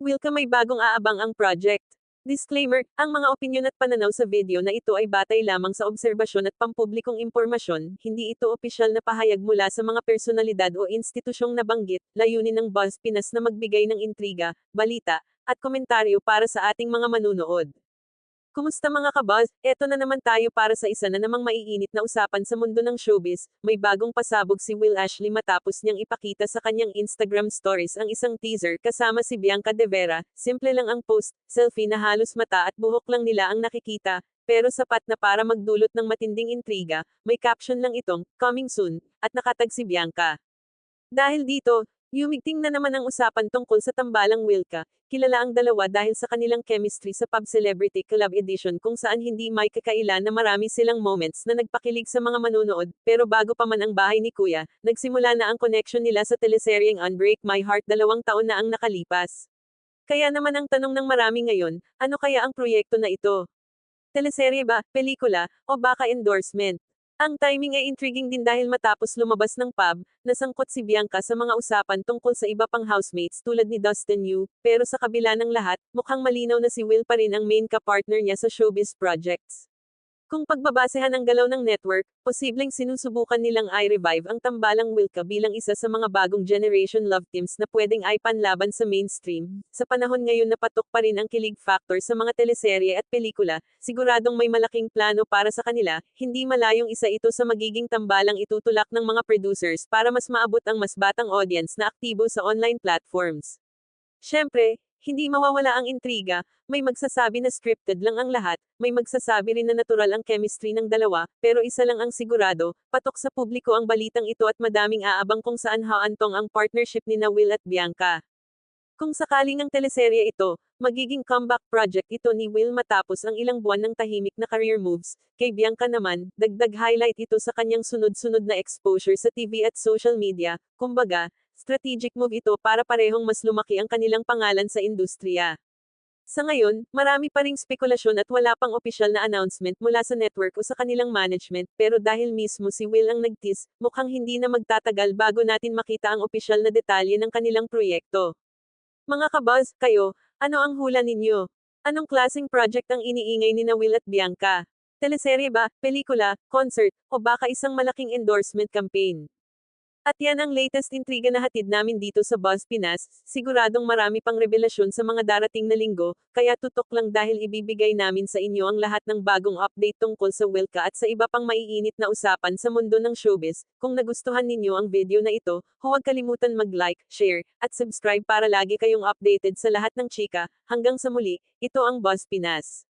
Wilka may bagong aabang ang project. Disclaimer, ang mga opinyon at pananaw sa video na ito ay batay lamang sa obserbasyon at pampublikong impormasyon, hindi ito opisyal na pahayag mula sa mga personalidad o institusyong nabanggit, layunin ng Buzz Pinas na magbigay ng intriga, balita, at komentaryo para sa ating mga manunood. Kumusta mga kabuzz? Eto na naman tayo para sa isa na namang maiinit na usapan sa mundo ng showbiz. May bagong pasabog si Will Ashley matapos niyang ipakita sa kanyang Instagram stories ang isang teaser kasama si Bianca De Vera. Simple lang ang post, selfie na halos mata at buhok lang nila ang nakikita, pero sapat na para magdulot ng matinding intriga. May caption lang itong, coming soon, at nakatag si Bianca. Dahil dito, Yumigting na naman ang usapan tungkol sa tambalang Wilka, kilala ang dalawa dahil sa kanilang chemistry sa Pub Celebrity Club Edition kung saan hindi may kakailan na marami silang moments na nagpakilig sa mga manunood, pero bago pa man ang bahay ni Kuya, nagsimula na ang connection nila sa teleseryeng Unbreak My Heart dalawang taon na ang nakalipas. Kaya naman ang tanong ng marami ngayon, ano kaya ang proyekto na ito? Teleserye ba, pelikula, o baka endorsement? Ang timing ay intriguing din dahil matapos lumabas ng pub, nasangkot si Bianca sa mga usapan tungkol sa iba pang housemates tulad ni Dustin Yu, pero sa kabila ng lahat, mukhang malinaw na si Will pa rin ang main ka-partner niya sa showbiz projects. Kung pagbabasehan ang galaw ng network, posibleng sinusubukan nilang i-revive ang tambalang Wilka bilang isa sa mga bagong generation love teams na pwedeng ipanlaban sa mainstream. Sa panahon ngayon na patok pa rin ang kilig factor sa mga teleserye at pelikula, siguradong may malaking plano para sa kanila, hindi malayong isa ito sa magiging tambalang itutulak ng mga producers para mas maabot ang mas batang audience na aktibo sa online platforms. Siyempre, hindi mawawala ang intriga, may magsasabi na scripted lang ang lahat, may magsasabi rin na natural ang chemistry ng dalawa, pero isa lang ang sigurado, patok sa publiko ang balitang ito at madaming aabang kung saan haantong ang partnership ni na Will at Bianca. Kung sakaling ang teleserye ito, magiging comeback project ito ni Will matapos ang ilang buwan ng tahimik na career moves, kay Bianca naman, dagdag highlight ito sa kanyang sunod-sunod na exposure sa TV at social media, kumbaga, Strategic move ito para parehong mas lumaki ang kanilang pangalan sa industriya. Sa ngayon, marami pa ring spekulasyon at wala pang opisyal na announcement mula sa network o sa kanilang management, pero dahil mismo si Will ang nagtis, mukhang hindi na magtatagal bago natin makita ang opisyal na detalye ng kanilang proyekto. Mga kabuzz, kayo, ano ang hula ninyo? Anong klaseng project ang iniingay ni na Will at Bianca? Teleserye ba, pelikula, concert, o baka isang malaking endorsement campaign? At yan ang latest intriga na hatid namin dito sa Buzz Pinas, siguradong marami pang revelasyon sa mga darating na linggo, kaya tutok lang dahil ibibigay namin sa inyo ang lahat ng bagong update tungkol sa Wilka at sa iba pang maiinit na usapan sa mundo ng showbiz. Kung nagustuhan ninyo ang video na ito, huwag kalimutan mag-like, share, at subscribe para lagi kayong updated sa lahat ng chika. Hanggang sa muli, ito ang Buzz Pinas.